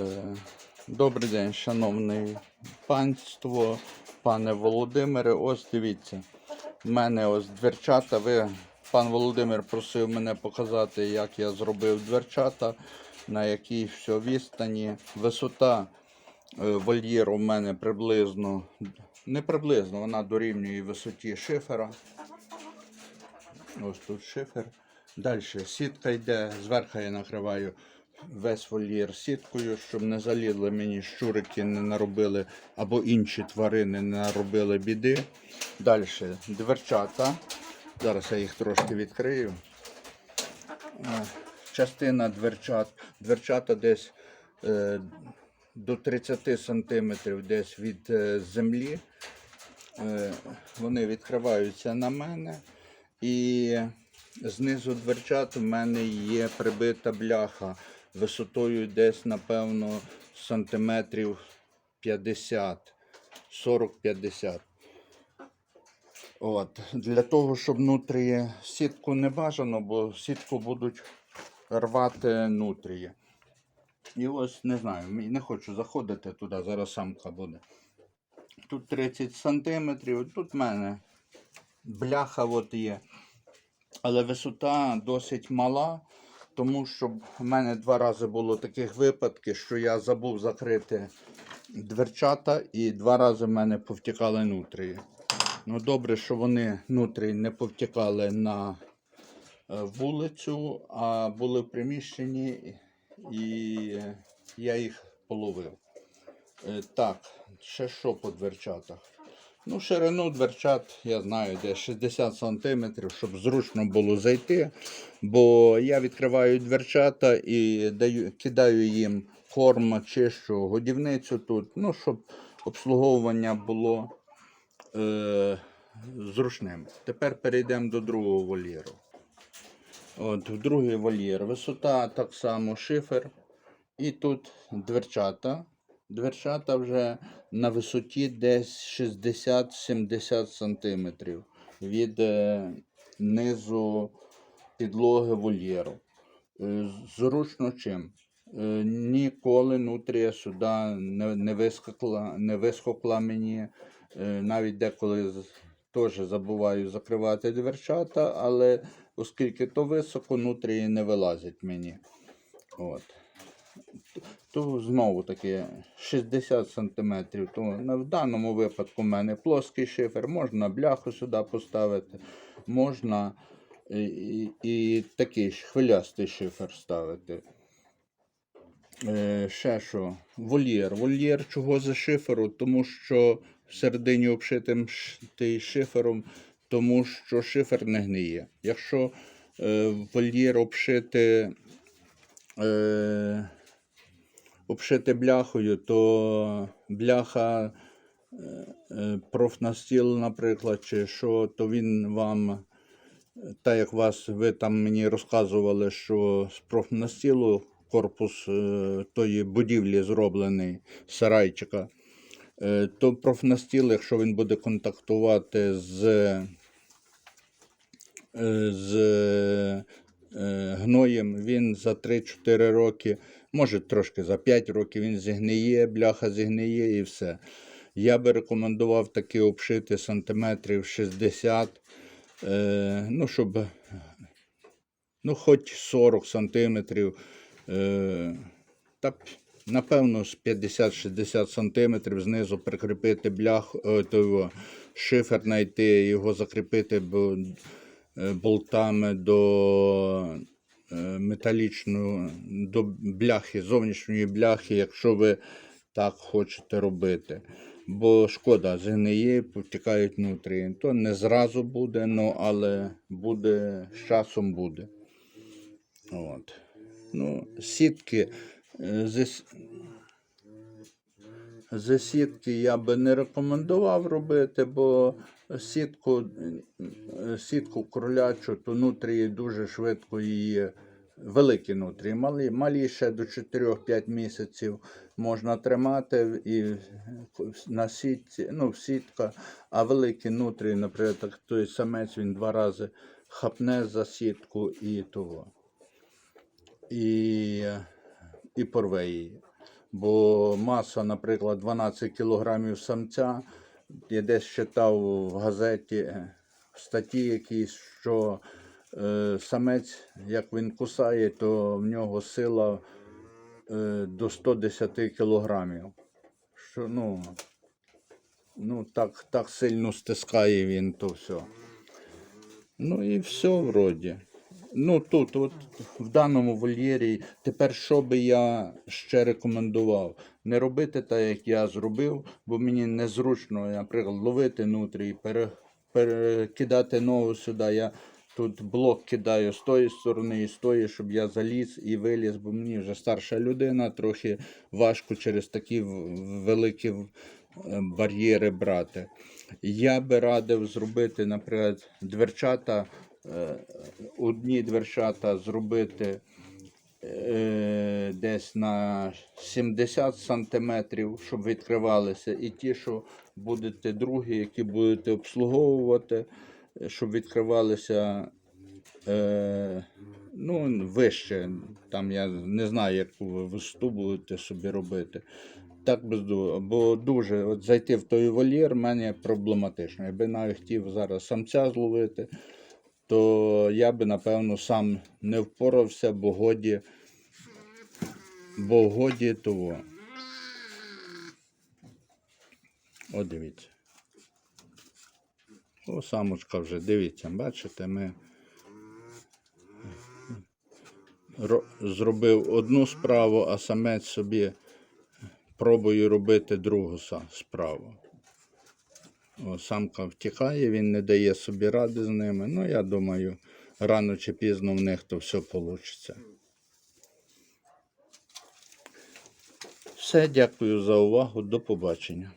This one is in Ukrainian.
Е, Добрий день, шановне панство, пане Володимире. Ось дивіться. в мене ось дверчата. Ви, пан Володимир, просив мене показати, як я зробив дверчата, на якій все відстані. Висота е, вольєру в мене приблизно, не приблизно, вона дорівнює висоті шифера. Ось тут шифер. Далі сітка йде, зверху я накриваю весь вольєр сіткою, щоб не залізли мені щурики, не наробили або інші тварини не наробили біди. Далі дверчата. Зараз я їх трошки відкрию. Частина дверчат. Дверчата десь е, до 30 сантиметрів десь від е, землі. Е, вони відкриваються на мене. І знизу дверчат у мене є прибита бляха висотою десь, напевно, сантиметрів 50, 40-50. От. Для того, щоб нутрії сітку не бажано, бо сітку будуть рвати нутрії. І ось не знаю, не хочу заходити туди, зараз самка буде. Тут 30 сантиметрів, тут в мене бляха от є. Але висота досить мала, тому що в мене два рази було таких випадків, що я забув закрити дверчата і два рази в мене повтікали нутрії. Ну добре, що вони нутрії не повтікали на е, вулицю, а були в приміщенні, і я їх половив. Е, Так, ще що по дверчатах? Ну, ширину дверчат, я знаю, де 60 см, щоб зручно було зайти. Бо я відкриваю дверчата і даю, кидаю їм корм, чищу годівницю тут, ну, щоб обслуговування було е, зручним. Тепер перейдемо до другого вольєру. От, другий вольєр. Висота так само шифер. І тут дверчата. Дверчата вже на висоті десь 60-70 сантиметрів від е, низу підлоги вольєру. Е, Зручно чим? Е, Ніколи нутрія сюди не, не, вискокла, не вискокла мені. Навіть деколи теж забуваю закривати дверчата, але оскільки то високо, нутрії не вилазять мені. От то знову таки 60 см. То в даному випадку в мене плоский шифер, можна бляху сюди поставити, можна і, і, такий ж хвилястий шифер ставити. Е, ще що? Вольєр. Вольєр чого за шиферу? Тому що всередині обшитим шифером, тому що шифер не гниє. Якщо е, вольєр обшити. Е, обшити бляхою, то бляха е, е, профнастіл, наприклад, чи що, то він вам, е, так як вас, ви там мені розказували, що з профнастілу корпус тої будівлі зроблений сарайчика, то профнастіл, якщо він буде контактувати з з гноєм, він за 3-4 роки, може трошки за 5 років він зігниє, бляха зігниє і все. Я би рекомендував таки обшити сантиметрів 60, е, ну, щоб ну, хоч 40 сантиметрів. Е, та, напевно, з 50-60 сантиметрів знизу прикріпити блях, е, того, шифер знайти, його закріпити е, болтами до металічної, до бляхи, зовнішньої бляхи, якщо ви так хочете робити. Бо шкода, згниє, повтікають внутрі. То не зразу буде, ну, але буде, з часом буде. От. Ну, сітки е, зі, сітки я би не рекомендував робити, бо сітку, е, сітку кролячу, то нутрії дуже швидко її. Великі нутрії, малі, малі ще до 4-5 місяців можна тримати і на сітці, ну, в сітка, а великі нутрії, наприклад, той самець він два рази хапне за сітку і того і, і порве її. Бо маса, наприклад, 12 кілограмів самця. Я десь читав в газеті е, в статті якісь, що е, самець, як він кусає, то в нього сила е, до 110 кілограмів. Що, ну, ну так, так сильно стискає він то все. Ну і все вроді. Ну тут, от в даному вольєрі, тепер що би я ще рекомендував? Не робити так, як я зробив, бо мені незручно, наприклад, ловити нутрій, перекидати ногу сюди. Я тут блок кидаю з тої сторони і з тої, щоб я заліз і виліз, бо мені вже старша людина, трохи важко через такі великі е, бар'єри брати. Я би радив зробити, наприклад, дверчата, е, одні дверчата зробити е, десь на 70 сантиметрів, щоб відкривалися, і ті, що будете другі, які будете обслуговувати, щоб відкривалися е, ну, вище. Там я не знаю, яку ви висоту будете собі робити. Так без бо дуже от зайти в той вольєр мені проблематично. Якби навіть хотів зараз самця зловити, то я би напевно сам не впорався, бо годі, бо годі того. О, дивіться. О, самочка вже, дивіться, бачите, ми зробив одну справу, а самець собі пробую робити другу справу. О, самка втікає, він не дає собі ради з ними. Ну, я думаю, рано чи пізно в них то все вийде. Все, дякую за увагу. До побачення.